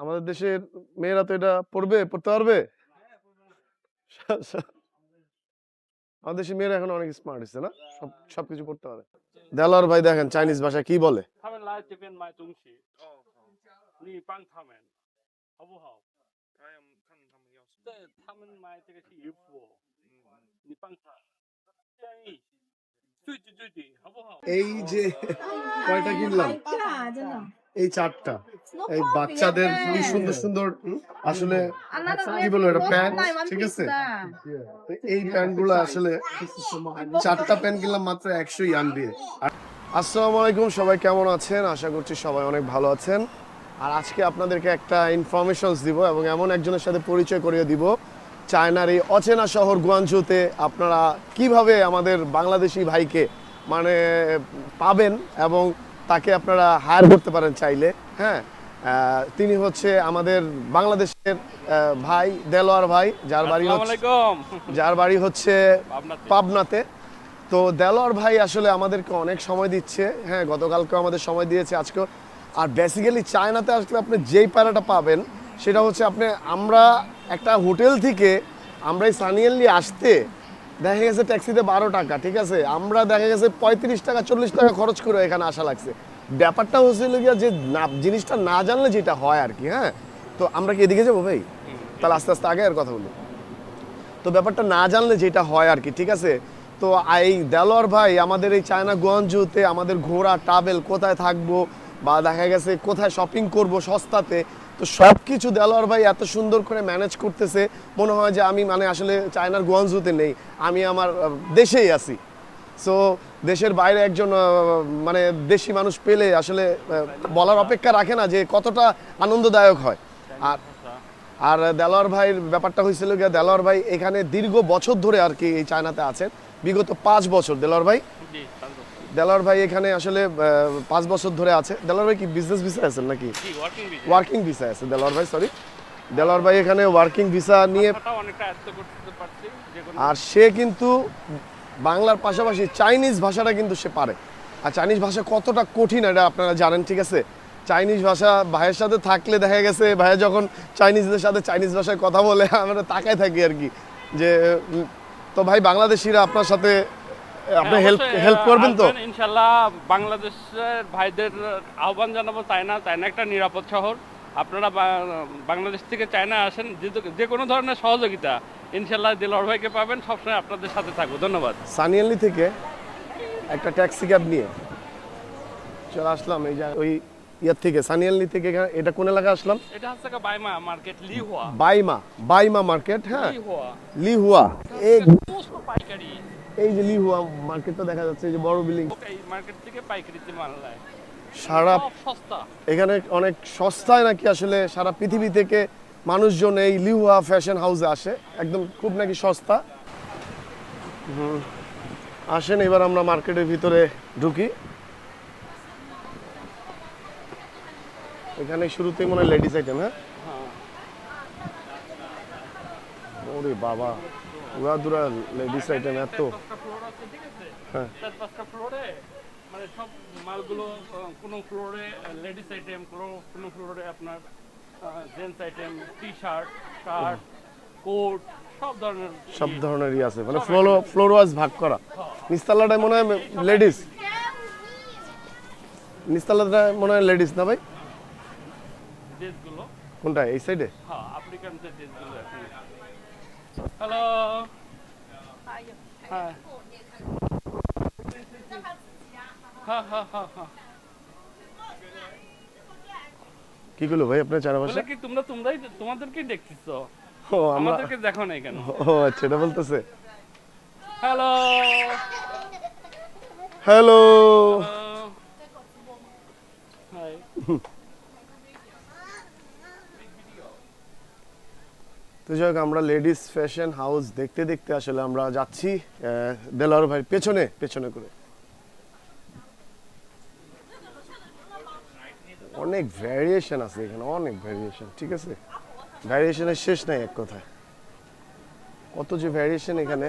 আমাদের দেশের মেয়েরা তো এটা পড়বে পড়তে পারবে? আমাদের দেশের মেয়েরা এখন অনেক স্মার্ট হচ্ছে না? সব সবকিছু পড়তে পারে। দেলার ভাই দেখেন চাইনিজ ভাষা কি বলে? এই যে কয়টা কিনলাম? এই চারটা। এই বাচ্চাদের খুবই সুন্দর সুন্দর আসলে কি বলব এটা প্যান্ট ঠিক আছে? এই প্যান্টগুলো আসলে চারটা প্যান্ট কিনলাম মাত্র একশো ইয়ান দিয়ে। আসসালামু আলাইকুম সবাই কেমন আছেন? আশা করছি সবাই অনেক ভালো আছেন। আর আজকে আপনাদেরকে একটা ইনফরমেশন দিব এবং এমন একজনের সাথে পরিচয় করিয়ে দিব। চায়নার এই অচেনা শহর গুয়াঞ্জুতে আপনারা কীভাবে আমাদের বাংলাদেশি ভাইকে মানে পাবেন এবং তাকে আপনারা হায়ার করতে পারেন চাইলে হ্যাঁ? তিনি হচ্ছে আমাদের বাংলাদেশের ভাই দেলোয়ার ভাই যার বাড়ি যার বাড়ি হচ্ছে পাবনাতে। তো দেলোয়ার ভাই আসলে আমাদেরকে অনেক সময় দিচ্ছে হ্যাঁ? গতকালকে আমাদের সময় দিয়েছে আজকেও। আর বেসিক্যালি চায়নাতে আসলে আপনি যেই প্যারাটা পাবেন সেটা হচ্ছে আপনি আমরা একটা হোটেল থেকে আমরা এই সানিয়ালি আসতে দেখা গেছে ট্যাক্সিতে বারো টাকা, ঠিক আছে? আমরা দেখা গেছে পঁয়ত্রিশ টাকা, চল্লিশ টাকা খরচ করে এখানে আসা লাগছে। ব্যাপারটা হচ্ছিল গিয়া যে জিনিসটা না জানলে যেটা হয় আর কি হ্যাঁ? তো আমরা কি এদিকে যাব ভাই? তাহলে আস্তে আস্তে আগে আর কথা বলি। তো ব্যাপারটা না জানলে যেটা হয় আর কি, ঠিক আছে? তো এই দেলোয়ার ভাই, আমাদের এই চায়না গোয়াঞ্জুতে আমাদের ঘোড়া ট্রাভেল কোথায় থাকব বা দেখা গেছে কোথায় শপিং করব সস্তাতে তো সব কিছু দেলোয়ার ভাই এত সুন্দর করে ম্যানেজ করতেছে, মনে হয় যে আমি মানে আসলে চায়নার গোয়াঞ্জুতে নেই, আমি আমার দেশেই আছি। সো দেশের বাইরে একজন মানে দেশি মানুষ পেলে আসলে বলার অপেক্ষা রাখে না যে কতটা আনন্দদায়ক হয়। আর আর দেলোয়ার ভাইয়ের ব্যাপারটা হয়েছিল গিয়ে দেলোয়ার ভাই এখানে দীর্ঘ বছর ধরে আর কি এই চায়নাতে আছেন, বিগত পাঁচ বছর। দেলোয়ার ভাই? দেলোয়ার ভাই এখানে আসলে পাঁচ বছর ধরে আছে। দেলোয়ার ভাই কি বিজনেস ভিসা আছেন নাকি? ওয়ার্কিং ভিসা আছে দেলোয়ার ভাই সরি দেলোয়ার ভাই এখানে ওয়ার্কিং ভিসা নিয়ে আর সে কিন্তু বাংলার পাশাপাশি চাইনিজ ভাষাটা কিন্তু সে পারে। আর চাইনিজ ভাষা কতটা কঠিন এটা আপনারা জানেন ঠিক আছে? চাইনিজ ভাষা ভাইয়ের সাথে থাকলে দেখা গেছে ভাইয়া যখন চাইনিজদের সাথে চাইনিজ ভাষায় কথা বলে আমরা তাকায় থাকি আর কি যে তো ভাই বাংলাদেশিরা আপনার সাথে আপনি হ্যাঁ, হেল্প হেল্প করবেন তো? ইনশাল্লাহ বাংলাদেশের ভাইদের আহ্বান জানাব চায়না। চায়না একটা নিরাপদ শহর। আপনারা বাংলাদেশ থেকে চায়না আসেন যে- কোনো ধরনের সহযোগিতা ইনশাল্লাহ দিলর ভাইকে পাবেন। সবসময় আপনাদের সাথে থাকব। ধন্যবাদ। সানিয়ালি থেকে একটা ট্যাক্সি ক্যাব নিয়ে চলে আসলাম। এই যে ওই ইয়ার থেকে সানিয়ালি থেকে এটা কোন এলাকা আসলাম? এটা হচ্ছে বাইমা মার্কেট লিহুয়া। বাইমা বাইমা মার্কেট হ্যাঁ। লিহুয়া। লিহুয়া। এই পাইকারি। এই যে লিহুয়া মার্কেটটা দেখা যাচ্ছে এই যে বড় বিল্ডিং এই মার্কেট থেকে পাইকারিতে মাল নেয়। সারা সস্তা। এখানে অনেক সস্তায় নাকি আসলে সারা পৃথিবী থেকে মানুষজন এই লিহুয়া ফ্যাশন হাউসে আসে। একদম খুব নাকি সস্তা। আসেন এবার আমরা মার্কেটের ভিতরে ঢুকি। এখানে শুরুতেই মনে হয় লেডিস আইটেম হ্যাঁ? হ্যাঁ। ওরে বাবা। উড়াদুরা লেডিস আইটেম এত হ্যাঁ। চার পাঁচটা ফ্লোরে মানে সব মালগুলো কোনো ফ্লোরে লেডিস আইটেম কোনো ফ্লোরে আপনার gents item T shirt shirt coat সব ধরনের সব ধরনেরই আছে মানে ফ্লোর ফ্লোর ওয়াইজ ভাগ করা। নিস্তালাটায় মনে হয় লেডিস নিস্তালাটায় মনে হয় লেডিস না ভাই? কোনটা এই সাইডে হ্যাঁ আফ্রিকান যে ড্রেসগুলো হ্যালো হ্যাঁ হ্যাঁ হ্যাঁ হ্যাঁ হ্যাঁ কি করল ভাই আপনার চারা ভাষা কি তোমরা তোমরাই তোমাদেরকেই দেখতেছো? ও আমাদেরকে দেখো নাই কেন? ও আচ্ছা এটা বলতেছে। হ্যালো হ্যালো হাই তো যাই হোক আমরা লেডিস ফ্যাশন হাউস দেখতে দেখতে আসলে আমরা যাচ্ছি আহ, দেলোয়ার ভাই পেছনে পেছনে করে। অনেক ভ্যারিয়েশন আছে এখানে অনেক ভ্যারিয়েশন ঠিক আছে? ভ্যারিয়েশনের শেষ নাই এক কথায়। কত যে ভ্যারিয়েশন এখানে।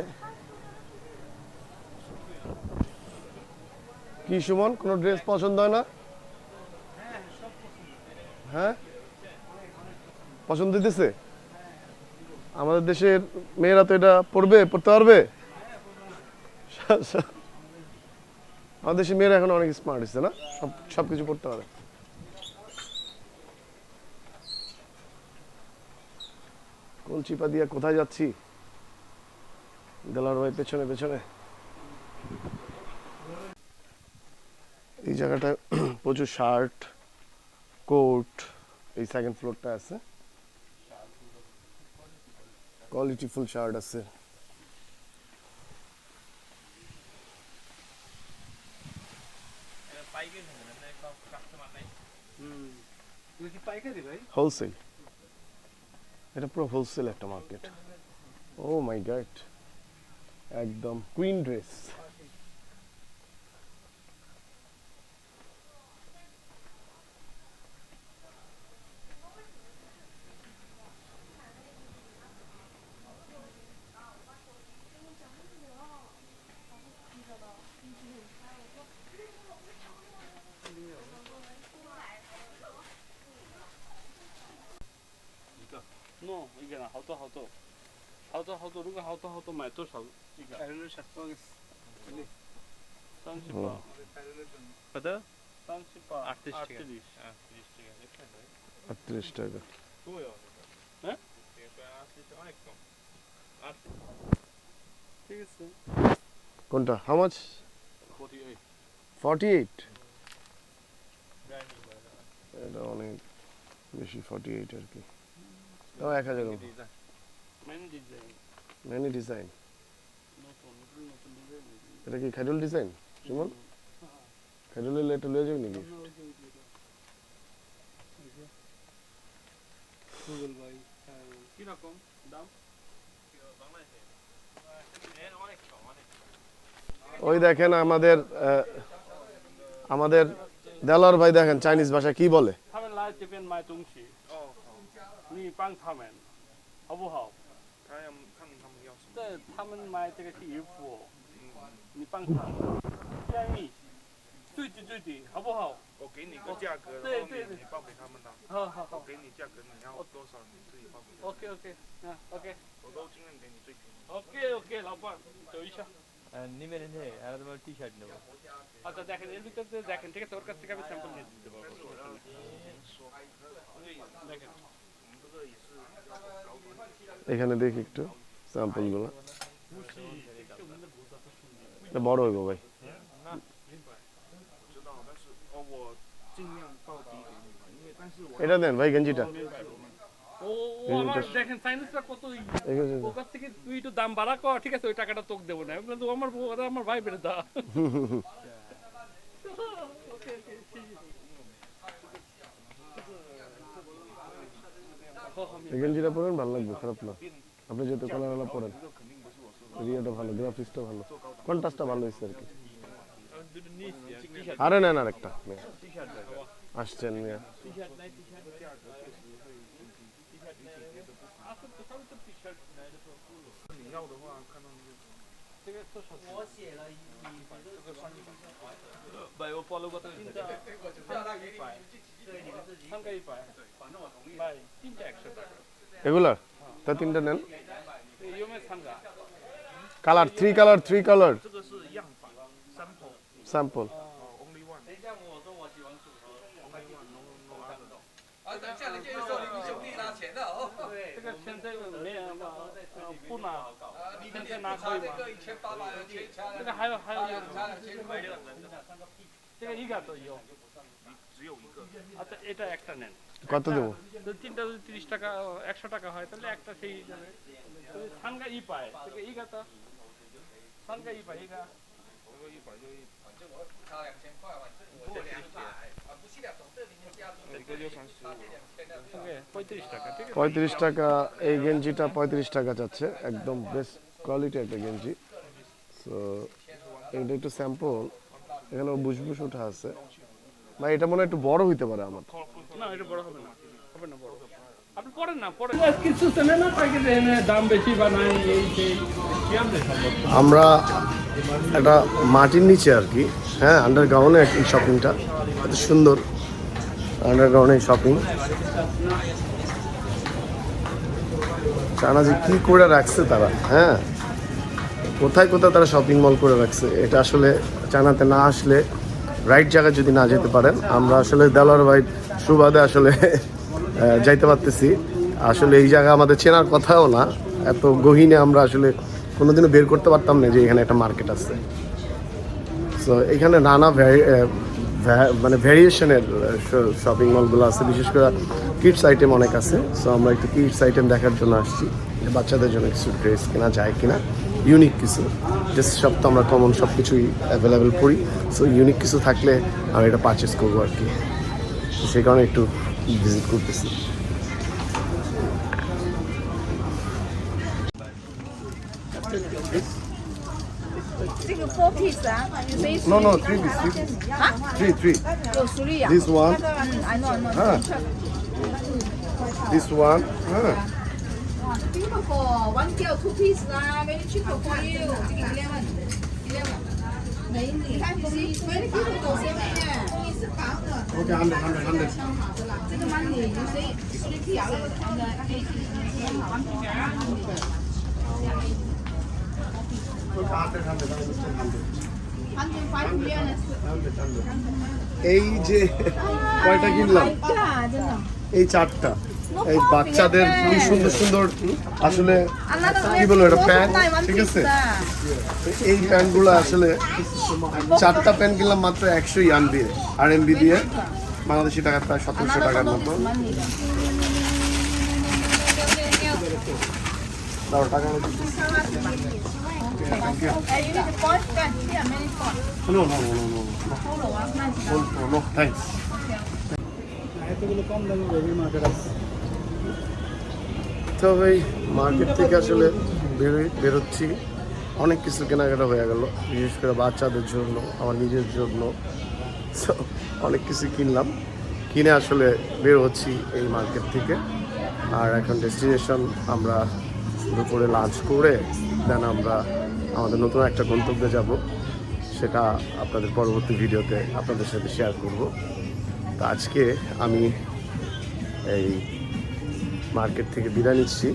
কি সুমন কোনো ড্রেস পছন্দ হয় না? হ্যাঁ? পছন্দ হইতেছে? আমাদের দেশের মেয়েরা তো এটা পড়বে, পড়তে পারবে? আমাদের দেশের মেয়েরা এখন অনেক স্মার্ট হচ্ছে না? সব সব কিছু পড়তে পারে। কোন চিপা দিয়া কোথায় যাচ্ছি? দেলার ভাই পেছনে পেছনে। এই জায়গাটায় প্রচুর শার্ট, কোট, এই সেকেন্ড ফ্লোরটা আছে। কোয়ালিটি ফুল শার্ট আছে। হোলসেল এটা পুরো হোলসেল একটা মার্কেট ও মাই গড একদম কুইন ড্রেস No, 이게 하도 하도 하도 하도 누가 하도 하도 많이 또 사. 이거 산시파. কত 산시파 38 টাকা। 38. আটত্রিশ টাকা ঠিক আছে কোনটা হাউ মাচ 48. ফর্টি এইট এটা অনেক বেশি ফর্টি এইট আর কি তাও এক হাজার মেন ডিজাইন মেনি এটা কি খাইরুল ডিজাইন সুমন? খাইরুল এলে এটা লয়ে যাবি নাকি? কি রকম দাম? ওই দেখেন আমাদের আমাদের দেলার ভাই দেখেন চাইনিজ ভাষা কি বলে? 你帮他们，好不好？他要看他们要什么。对他们买这个是衣服，你帮他们，便宜，对对对对，好不好？我给你个价格，然后你对对对你报给他们的。好好我好给你价格，你要多少你自己报给他们。 ，OK OK，啊 OK 我都尽量给你最便宜。 OK OK，老板等一下。 নিবেন আর তোমার টি শার্ট নেবো আচ্ছা দেখেন এর ভিতরে দেখেন ঠিক আছে ওর কাছ থেকে আমি স্যাম্পল নিয়ে দিতে পারবো সমস্যা নেই। দেখেন এখানে দেখি একটু স্যাম্পলগুলো। বড় হইব ভাই। এটা দেন ভাই গেঞ্জিটা। দাম বাড়া কর ঠিক আছে? ওই টাকাটা তোক দেবো না। আমার আমার ভাই বেড়ে দা। এই গেঞ্জিটা পরেন ভালো লাগবে খারাপ না আপনি যেহেতু কালারওয়ালা পরেন রিয়াটা ভালো গ্রাফিক্সটা ভালো কন্ট্রাস্টটা ভালো হয়েছে আর কি দুটো নিচ্ছি টি শার্ট আরে নেন আরেকটা মেয়ে। টি শার্ট দেখো আসছেন মেয়ে টি শার্ট নাই টি শার্ট你要的话，看到那个 ভাই ও এগুলা? তা তিনটা নেন। Colour three colour three colour sample এটা একটা নেন। কত দেবো? তিনটা যদি তিরিশ টাকা একশো টাকা হয় তাহলে একটা সেই যাবে। সানগা ই পায়। ই গাতা সানগা ই পায় ই পঁয়ত্রিশ টাকা এই গেঞ্জিটা পঁয়ত্রিশ টাকা যাচ্ছে। একদম বেস্ট কোয়ালিটি একটা গেঞ্জি। সো এটা একটু স্যাম্পল এখানে বুঝবুস উঠা আছে। ভাই এটা মনে হয় একটু বড় হইতে পারে আমার। না এটা বড় হবে না। হবে না বড় আপনি পড়েন না পড়েন কিছু চেনে না তাকে দাম বেশি বা নাই এই সেই কি আমলে সম্ভব? আমরা একটা মাটির নিচে আর কি হ্যাঁ আন্ডারগ্রাউন্ডে এই শপিংটা এত সুন্দর আন্ডারগ্রাউন্ডে শপিং জানা যে কী করে রাখছে তারা হ্যাঁ কোথায় কোথায় তারা শপিং মল করে রাখছে এটা আসলে জানাতে না আসলে রাইট জায়গায় যদি না যেতে পারেন, আমরা আসলে দেলোয়ার ভাই সুবাদে আসলে যাইতে পারতেছি। আসলে এই জায়গা আমাদের চেনার কথাও না। এত গহীনে আমরা আসলে কোনোদিনও বের করতে পারতাম না যে এখানে একটা মার্কেট আছে। সো এখানে নানা মানে ভ্যারিয়েশনের শপিং মলগুলো আছে। বিশেষ করে কিডস আইটেম অনেক আছে। সো আমরা একটু কিডস আইটেম দেখার জন্য আসছি। বাচ্চাদের জন্য কিছু ড্রেস কেনা যায় কিনা। ইউনিক কিছু। লেটেস্ট সব তো আমরা কমন সব কিছুই অ্যাভেলেবেল করি সো ইউনিক কিছু থাকলে আমি এটা পারচেস করব আর কি সেই কারণে একটু ভিজিট করতেছি four piece, huh? You say three. No, no, three piece. Three, huh? three, three. Oh, three. This one. Mm, I know, I know. Ah. This one. Ah. It's beautiful. One kilo, two pieces are uh, very cheaper for you. 11. 11. Okay, hundred, hundred, hundred. minute, Ajata. hundred, hundred, hundred, five million. Hundred, hundred. এই যে কয়টা কিনলাম এই চারটা এই বাচ্চাদের খুবই সুন্দর সুন্দর আসলে কি বলব এটা প্যান্ট ঠিক আছে? এই প্যান্টগুলো আসলে চারটা প্যান্ট কিনলাম মাত্র একশো ইয়ান দিয়ে আর এমবি দিয়ে। বাংলাদেশি টাকা প্রায় সতেরোশো টাকার মতো. No, no, no, no, no, No, no, no, thanks. তবে এই মার্কেট থেকে আসলে বেরোই, বেরোচ্ছি। অনেক কিছু কেনাকাটা হয়ে গেল, বিশেষ করে বাচ্চাদের জন্য, আমার নিজের জন্য। অনেক কিছু কিনলাম। কিনে আসলে বের হচ্ছি এই মার্কেট থেকে। আর এখন ডেস্টিনেশন আমরা দুপুরে লাঞ্চ করে দেন আমরা আমাদের নতুন একটা গন্তব্যে যাব। সেটা আপনাদের পরবর্তী ভিডিওতে আপনাদের সাথে শেয়ার করব। তো আজকে আমি এই মার্কেট থেকে বিদায় নিচ্ছি।